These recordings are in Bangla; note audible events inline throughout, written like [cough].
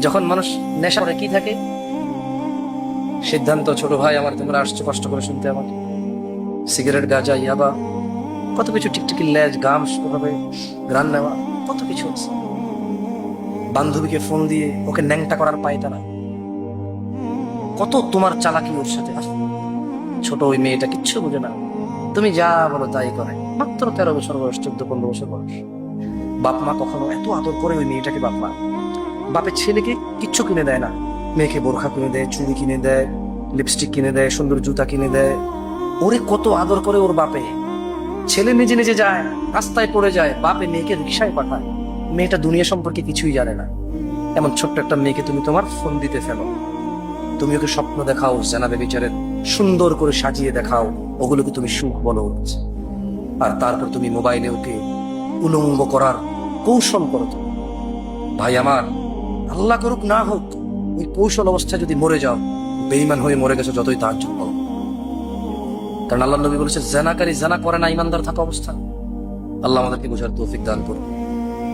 যখন মানুষ নেশা করে কি থাকে? সিদ্ধান্ত, ছোট ভাই, আমার তোমরা আসছো কষ্ট করে শুনতে আমার সিগারেট গাঁজা ইয়াবা কত কিছু টিকটিকি লেজ, গাম ভাবে গ্রান নেওয়া, কত কিছু আছে। বান্ধবীকে ফোন দিয়ে ওকে ন্যাংটা করার পায় তারা। কত তোমার চালাকি ওর সাথে। ছোট ওই মেয়েটা কিচ্ছু বুঝে না। তুমি যা বলো তাই করে। মাত্র তেরো বছর বয়স, চোদ্দ, পনেরো বছর বয়স। বাপ মা কখনো এত আদর করে ওই মেয়েটাকে বাপ মা? বাপের ছেলেকে কিচ্ছু কিনে দেয় না। মেয়েকে বোরখা কিনে দেয়, চুড়ি কিনে দেয় লিপস্টিক কিনে দেয়, সুন্দর জুতা কিনে দেয়। ওরে কত আদর করে ওর বাপে। ছেলে নিজে নিজে যায়, রাস্তায় পড়ে যায়, বাপে মেয়েকে রিক্সায় পাঠায়। মেয়েটা দুনিয়া সম্পর্কে কিছুই জানে না। এমন ছোট্ট একটা মেয়েকে তুমি তোমার ফোন দিতে ফেলো। তুমি ওকে স্বপ্ন দেখাও, জানাবে বিচারের। সুন্দর করে সাজিয়ে দেখাও, ওগুলোকে তুমি সুখ বলো। আর তারপর তুমি মোবাইলে ওকে উলঙ্গ করার কৌশল করো। ভাই আমার আল্লাহ করুক না হোক ওই কৌশল অবস্থায় যদি মরে যাও বেইমান হয়ে মরে গেছে যতই তার জন্য কারণ আল্লাহ নবী বলেছে জানাকারী জানা করে না ইমানদার থাকা অবস্থা। আল্লাহ আমাদেরকে বোঝার তৌফিক দান করুন।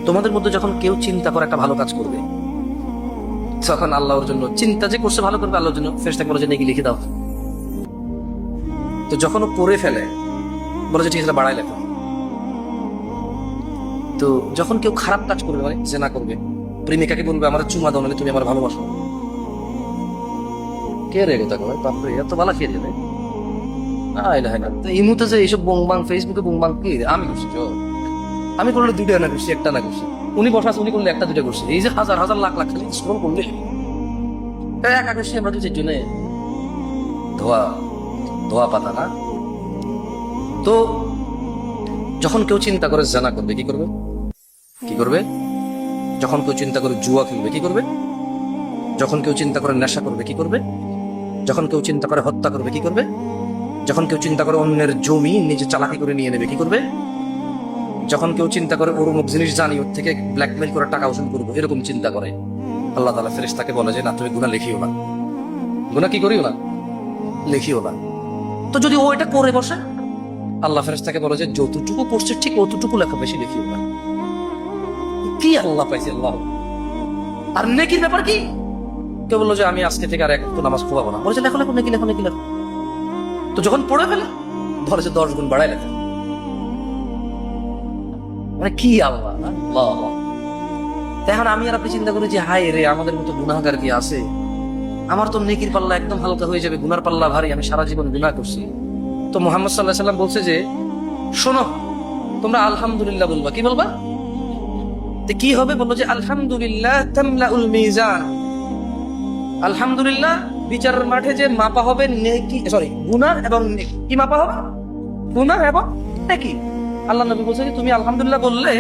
তোমাদের মধ্যে যখন কেউ চিন্তা করে একটা ভালো কাজ করবে, তখন আল্লাহর জন্য চিন্তা যে করছে ভালো করবে, আল্লাহর জন্য ফেরেশতা বলে যে, নাকি, লিখে দাও। তো যখন ও করে ফেলে, বলে যে, ঠিক আছে বাড়াই লেখো। তো যখন কেউ খারাপ কাজ করবে মানে জেনা করবে প্রেমিকাকে বলবে আমার চুমা দাও তুমি আমার ভালোবাসো। কে রে গোতা ভাই বাপরে এত বালা না তো এই আমি দুইটা না একটা না উনি একটা যে হাজার হাজার লাখ লাখ পাতা, না? তো যখন কেউ চিন্তা করে জানা করবে, কি করবে? কি করবে? যখন কেউ চিন্তা করে জুয়া খেলবে, কি করবে? যখন কেউ চিন্তা করে নেশা করবে, কি করবে? যখন কেউ চিন্তা করে হত্যা করবে, কি করবে? যখন কেউ চিন্তা করে অন্যের জমি নিজে চালাকি করে নিয়ে নেবে, কি করবে? যখন কেউ চিন্তা করে ওর অমুক জিনিস জানি, ওর থেকে ব্ল্যাকমেল করে টাকা উসুল করব, এরকম চিন্তা করে। আল্লাহ তালা ফেরেস তাকে বলে যে, না, তুমি গুণা লিখিও না। গুণা কি করিও না? লিখিও না। তো যদি ও এটা করে বসে? আল্লাহ ফেরেস তাকে বলে যে, যতটুকু করছে ঠিক অতটুকু লেখা বেশি লিখিও না। কি আল্লাহ পাইছে, আল্লাহ? আর নেকির ব্যাপার কি? কেউ বলল যে, আমি আজকে থেকে আর এক নামাজ খোয়াবো না। বলেছে লেখো লেখো নেকি লেখো নেকি লেখো তো যখন পড়ে ফেলে ধরে যে দশ গুণ বাড়াই লেখা। মানে কি আল্লাহ আল্লাহ। এখন আমি আর আপনি চিন্তা করি যে হাই রে, আমাদের মতো গুনাহগার কি আছে? আমার তো নেকির পাল্লা একদম হালকা হয়ে যাবে, গুনার পাল্লা ভারী, আমি সারা জীবন গুনাহ করছি। তো মোহাম্মদ সাল্লাহ সাল্লাম বলছে যে, শোনো, তোমরা আলহামদুলিল্লাহ বলবা। কি বলবা? কি হবে? বলল যে আলহামদুলিল্লাহ আলহামদুলিল্লাহ বিচারের মাঠে যে মাপা হবে নেকি সরি গুনাহ এবং কি মাপা হবে? গুনাহ এবং নেকি। আল্লাহ নবী বলছে যে, তুমি আলহামদুলিল্লাহ বললে,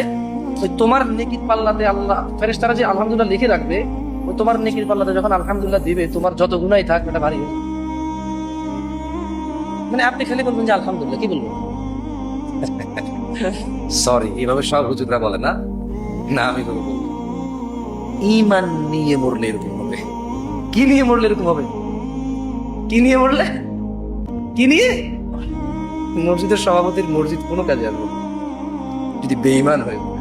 ওই তোমার নেকির পাল্লাতে আল্লাহ ফেরেশতারা যে আলহামদুলিল্লাহ লিখে রাখবে, ওই তোমার নেকির পাল্লাতে যখন আলহামদুলিল্লাহ দিবে, তোমার যত গুনাই থাক এটা ভারী মানে আপনি খালি বলবেন যে আলহামদুলিল্লাহ, কি বলবেন সরি [laughs] এইভাবে সব হুজুররা বলে না। না, আমি বলব ইমান নিয়ে মরলে এরকম হবে। কি নিয়ে মরলে এরকম হবে? কি নিয়ে মরলে? কি নিয়ে? মসজিদের সভাপতির মসজিদ কোনো কাজে আসবে যদি বেইমান হয়।